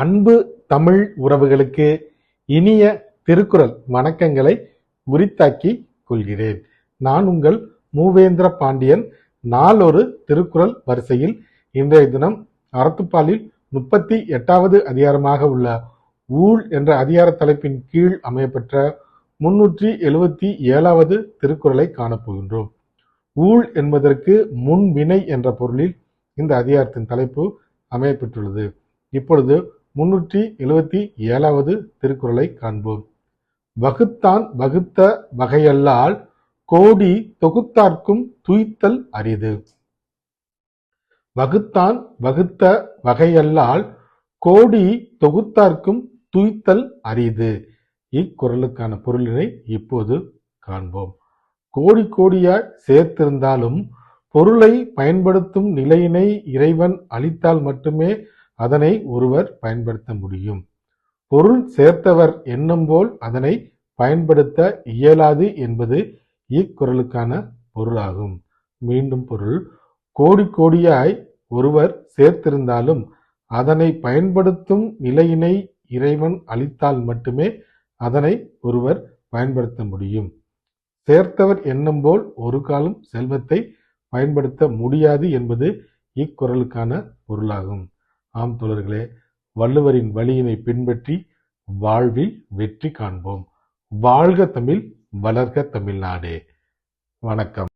அன்பு தமிழ் உறவுகளுக்கு இனிய திருக்குறள் வணக்கங்களை உரித்தாக்கி கொள்கிறேன். நான் உங்கள் மூவேந்திர பாண்டியன். நாளொரு திருக்குறள் வரிசையில் இன்றைய தினம் அறத்துப்பாலில் முப்பத்தி எட்டாவது அதிகாரமாக உள்ள ஊழ் என்ற அதிகார தலைப்பின் கீழ் அமையப்பெற்ற முன்னூற்றி எழுபத்தி ஏழாவது திருக்குறளை காணப்போகின்றோம். ஊழ் என்பதற்கு முன்வினை என்ற பொருளில் இந்த அதிகாரத்தின் தலைப்பு அமையப்பெற்றுள்ளது. இப்பொழுது முன்னூற்றி எழுபத்தி ஏழாவது திருக்குறளை காண்போம். வகுத்தான் வகுத்த வகையல்லால் கோடி தொகுத்தார்க்கும் துய்த்தல் அரிது. வகுத்தான் வகுத்த வகையல்லால் கோடி தொகுத்தார்க்கும் துய்த்தல் அரிது. இக்குறளுக்கான பொருளினை இப்போது காண்போம். கோடி கோடியாய் சேர்த்திருந்தாலும் பொருளை பயன்படுத்தும் நிலையினை இறைவன் அளித்தால் மட்டுமே அதனை ஒருவர் பயன்படுத்த முடியும். பொருள் சேர்த்தவர் எண்ணம் போல் அதனை பயன்படுத்த இயலாது என்பது இக்குறளுக்கான பொருளாகும். மீண்டும் பொருள் கோடி கோடியாய் ஒருவர் சேர்த்திருந்தாலும் அதனை பயன்படுத்தும் நிலையினை இறைவன் அளித்தால் மட்டுமே அதனை ஒருவர் பயன்படுத்த முடியும். சேர்த்தவர் எண்ணம் போல் ஒரு காலம் செல்வத்தை பயன்படுத்த முடியாது என்பது இக்குறளுக்கான பொருளாகும். ஆம் தோழர்களே வள்ளுவரின் வழியினை பின்பற்றி வாழ்வில் வெற்றி காண்போம். வாழ்க தமிழ் வளர்க தமிழ்நாடே. வணக்கம்.